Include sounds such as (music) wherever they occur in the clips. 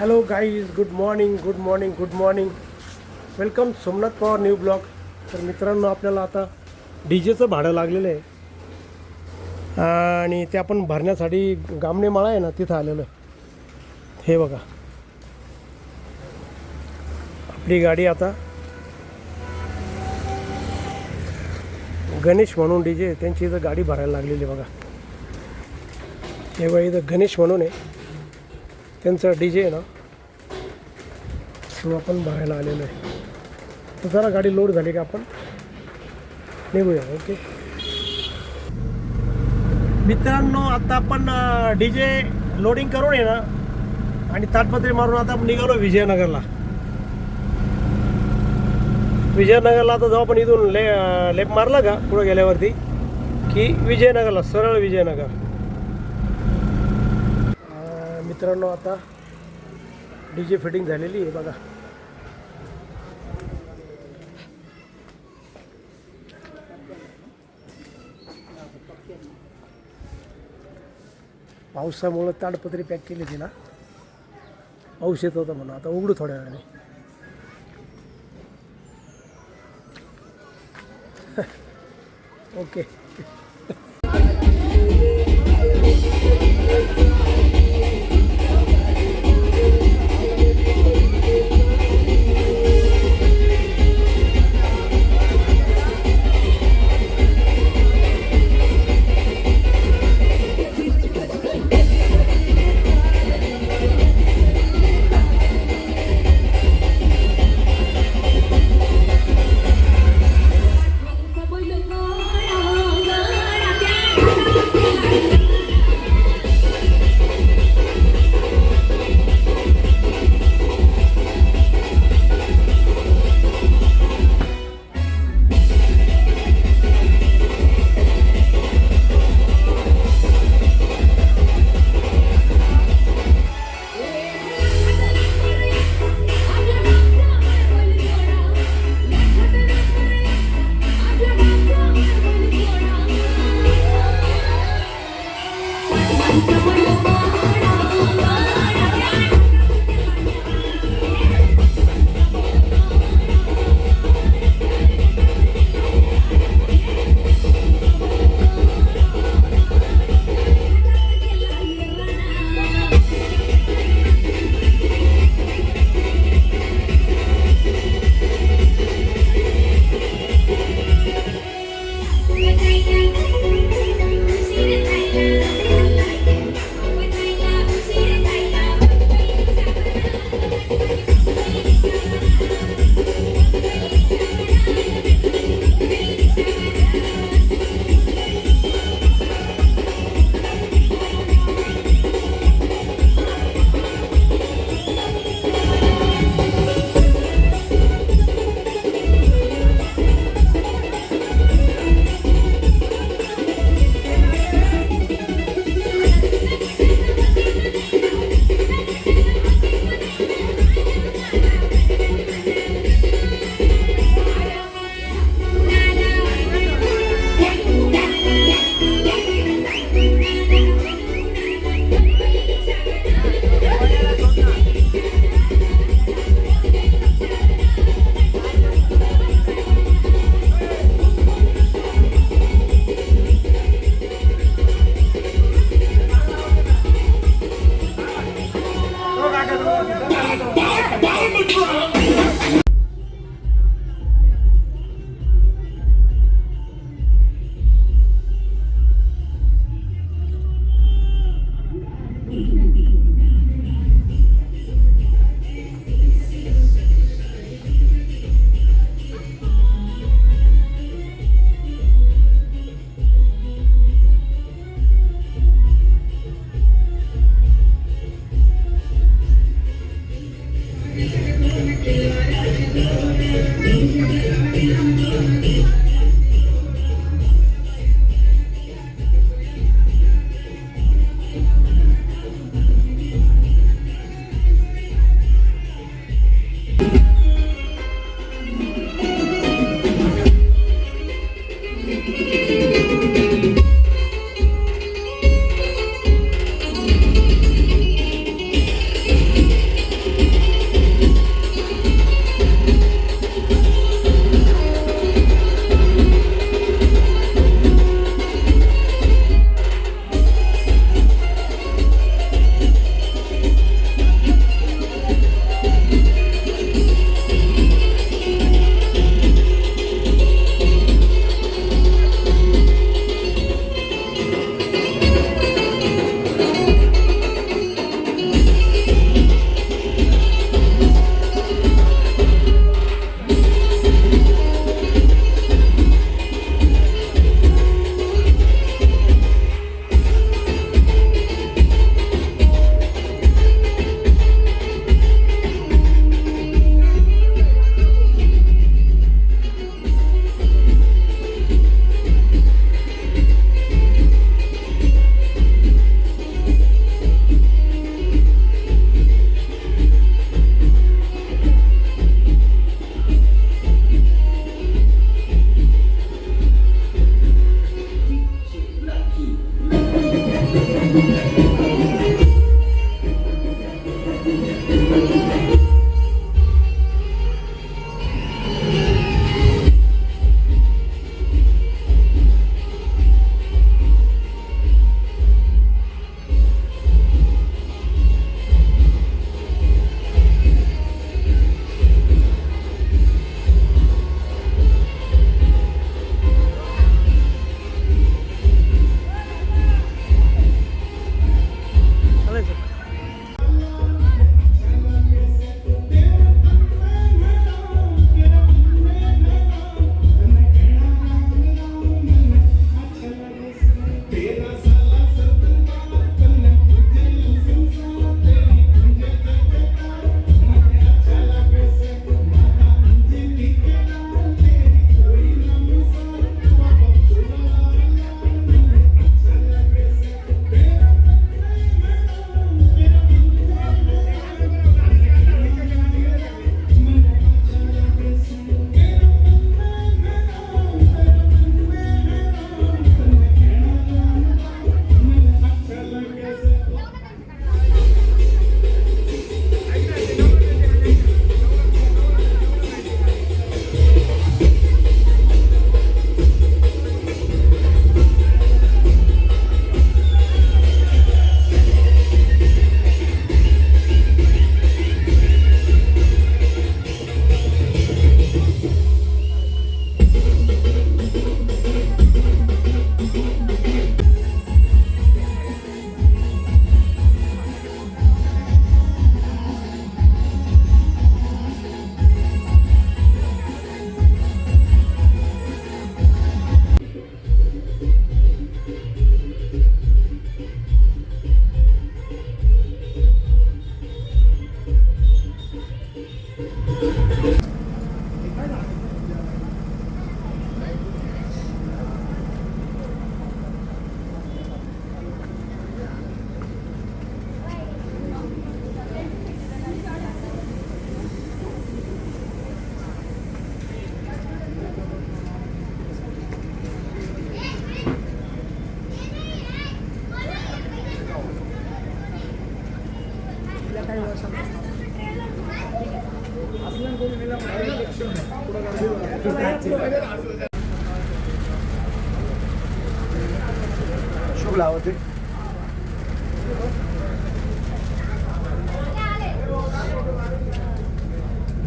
Hello guys good morning good morning good morning welcome Somnath Pawar new blog तर मित्रांनो आपल्याला आता D जेचं भाडं लागलेलं आहे. आणि ते आपण भरण्यासाठी गामणे माळा आहे ना तिथं आलेलं हे बघा. आपली गाडी आता गणेश म्हणून डी जे त्यांची इथं गाडी भरायला लागलेली आहे बघा. हे इथं गणेश म्हणून आहे. त्यांचं डी जे आहे ना तो आपण बघायला आलेलो आहे. तर जरा गाडी लोड झाली का आपण? निघूया ओके मित्रांनो आता आपण डी जे लोडिंग करून ये ना आणि ताटपत्री मारून आता आपण निघालो विजयनगरला. विजयनगरला आता जाऊ आपण इथून ले लेप मारला का पुढं गेल्यावरती? की विजयनगरला सरळ विजयनगर. मित्रांनो आता डी जे फिटिंग झालेली आहे बघा. पावसामुळं ताडपत्री पॅक केली होती ना. पाऊस येत होता म्हणून. आता उघडू थोड्या वेळाने. (laughs) ओके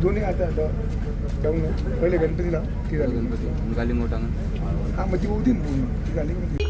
दोन्ही आता जाऊन पहिले गणपतीला ती झाली. गणपती. मोठा हा मग ती होती ना पूर्ण. ती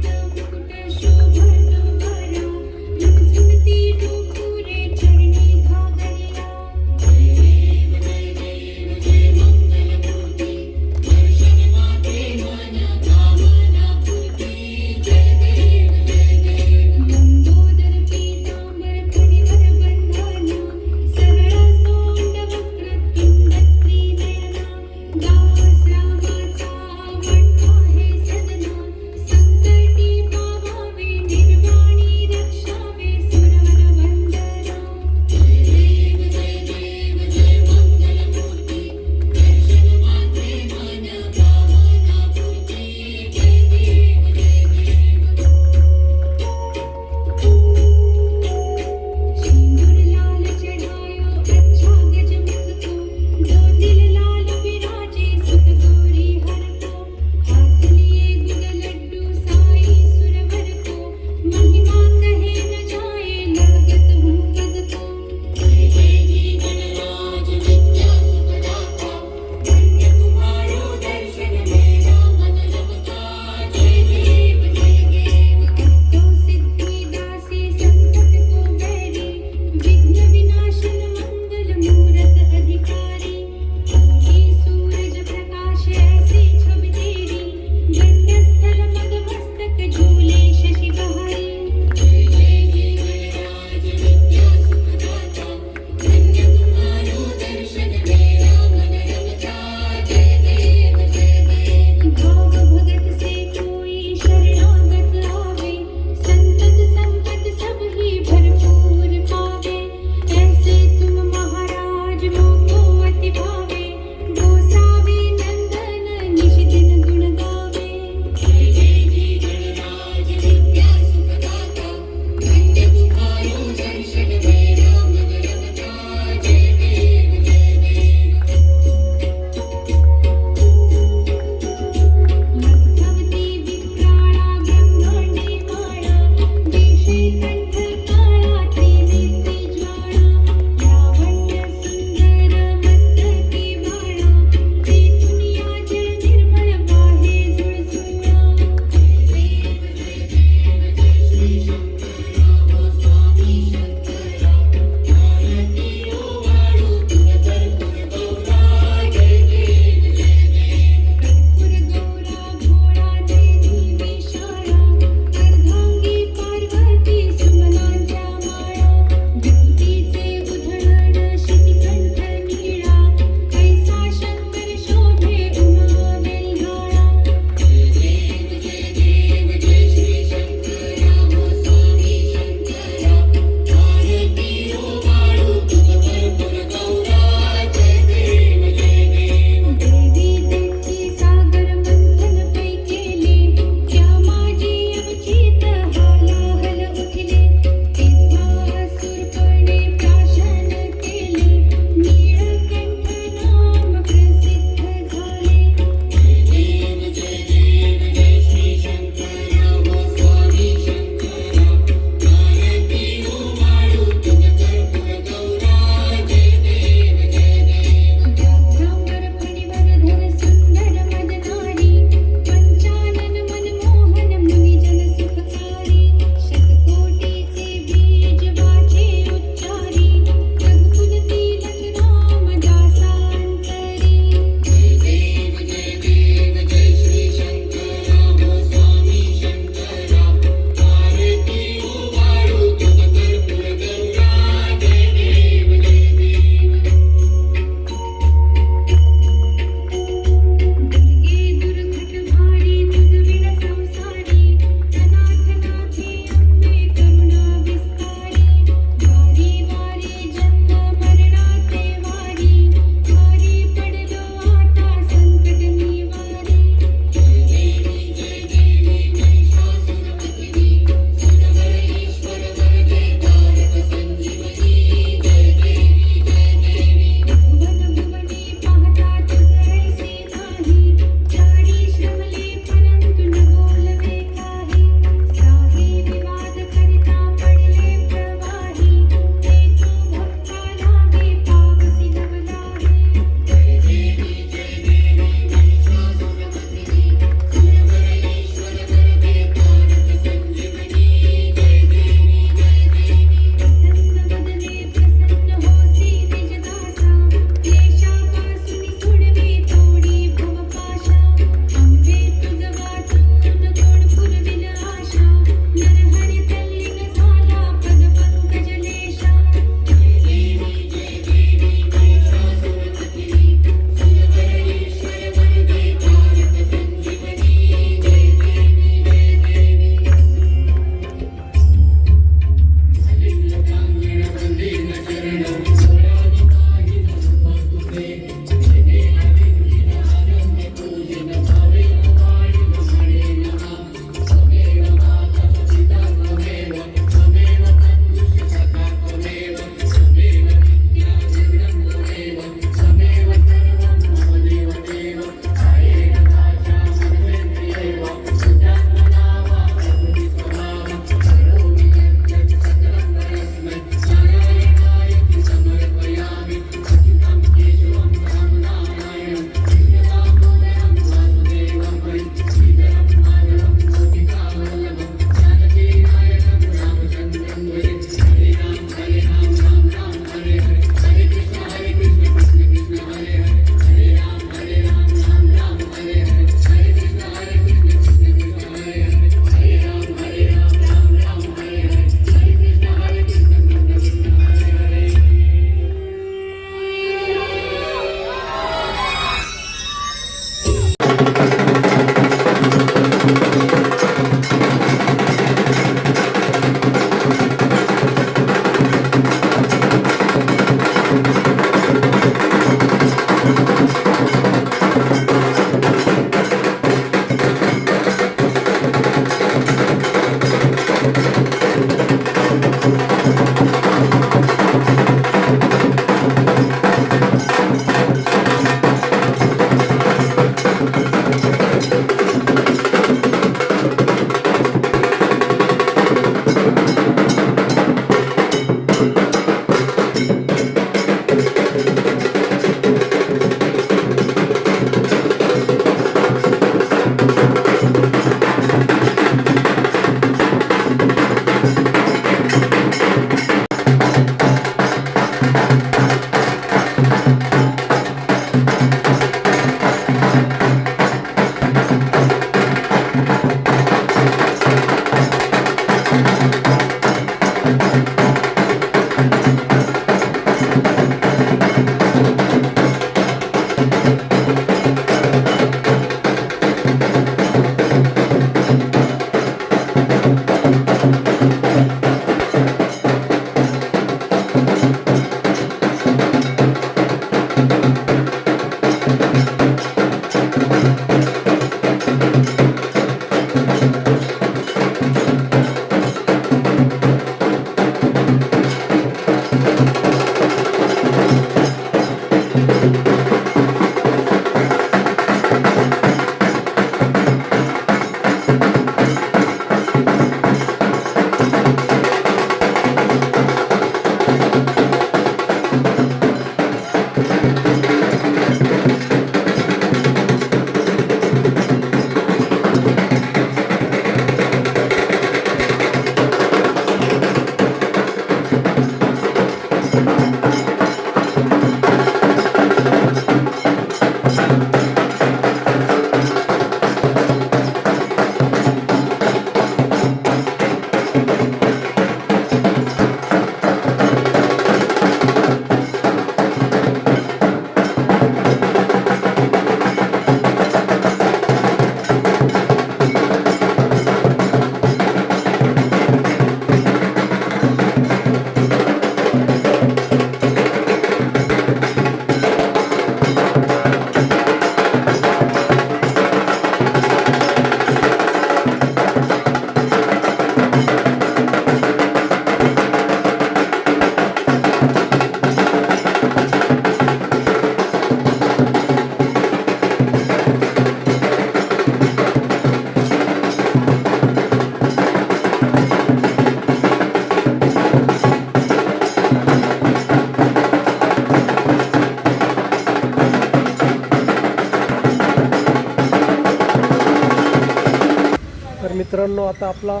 मित्रांनो आता आपला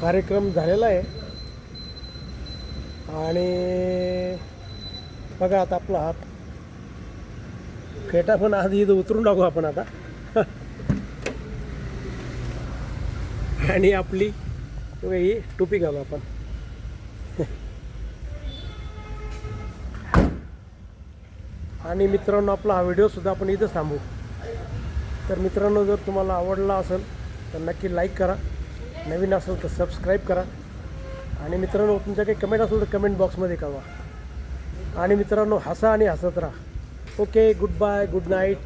कार्यक्रम झालेला आहे. आणि बघा आता आपला हात. फेटा पण आधी इथं उतरून टाकू आपण आता. आणि आपली ही टोपी घालू आपण. आणि मित्रांनो आपला हा व्हिडिओसुद्धा आपण इथं थांबू. तर मित्रांनो जर तुम्हाला आवडला असेल तर नक्की लाईक करा. नवीन असेल तर सबस्क्राईब करा. आणि मित्रांनो तुमच्या काही कमेंट असेल तर कमेंट बॉक्समध्ये कळवा. आणि मित्रांनो हसा आणि हसत राहा. Okay good bye good night